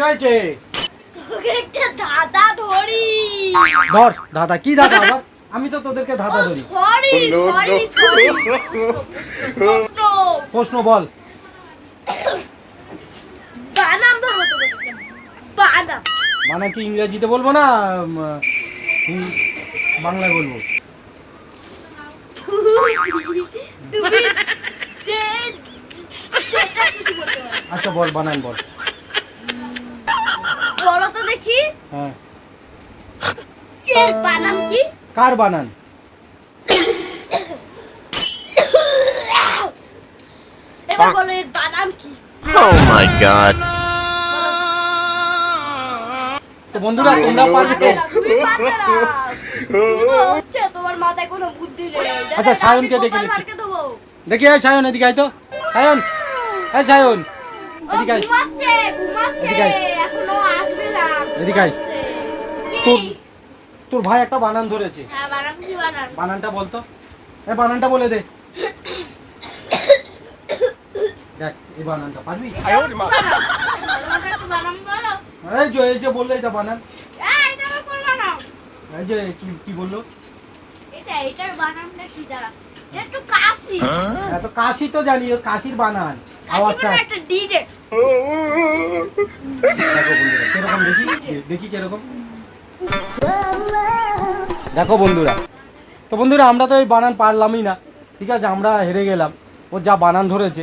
হয়েছে? তোকে একটা দাদা ধরি। ধর দাদা কি দাদা আবার আমি তো তোদেরকে দাদা ধরি। সরি সরি সরি প্রশ্ন। বল। বানাম ধরবো তোকে বানাম। মানে কি ইংরেজিতে বলব না বাংলায় বলব? তুমি যে যেটা কিছু বলতে পারো। আচ্ছা বল বানান বল। দেখি। হ্যাঁ। এর বানাম কি? কার বানান? এবার বলো এর বানাম কি? Oh my god. তো বন্ধুরা তোমরা পারবে তো? তুমি পারবে না। তুমি তো হচ্ছে তোমার মাথায় কোনো বুদ্ধি নেই। আচ্ছা, সায়নকে নিচ্ছি। দেখি এই সায়ন এদিকে আয় তো। সায়ন এই সায়ন। এদিকে আয়। এদিকে আয়। এখনও আসবে না, এদিকে আয়। তোর তোর ভাই একটা বানান ধরেছে হ্যাঁ? বানানটা বলতো এই বানানটা বলে দে দেখ এই বানানটা পারবি। এই যে এই যে বলল এটা বানান এই, যে কি কি বলল এটা, এটার বানামটা কি দাঁড়া? এটা একটু কাশি। এত কাশি তো জানি কাশির বানান। আওয়াজটা। একটা DJ দেখো বন্ধুরা সেরকম দেখি? দেখি কীরকম। দেখো বন্ধুরা তো বন্ধুরা আমরা তো এই বানান পারলামই না। ঠিক আছে আমরা হেরে গেলাম। ও যা বানান ধরেছে।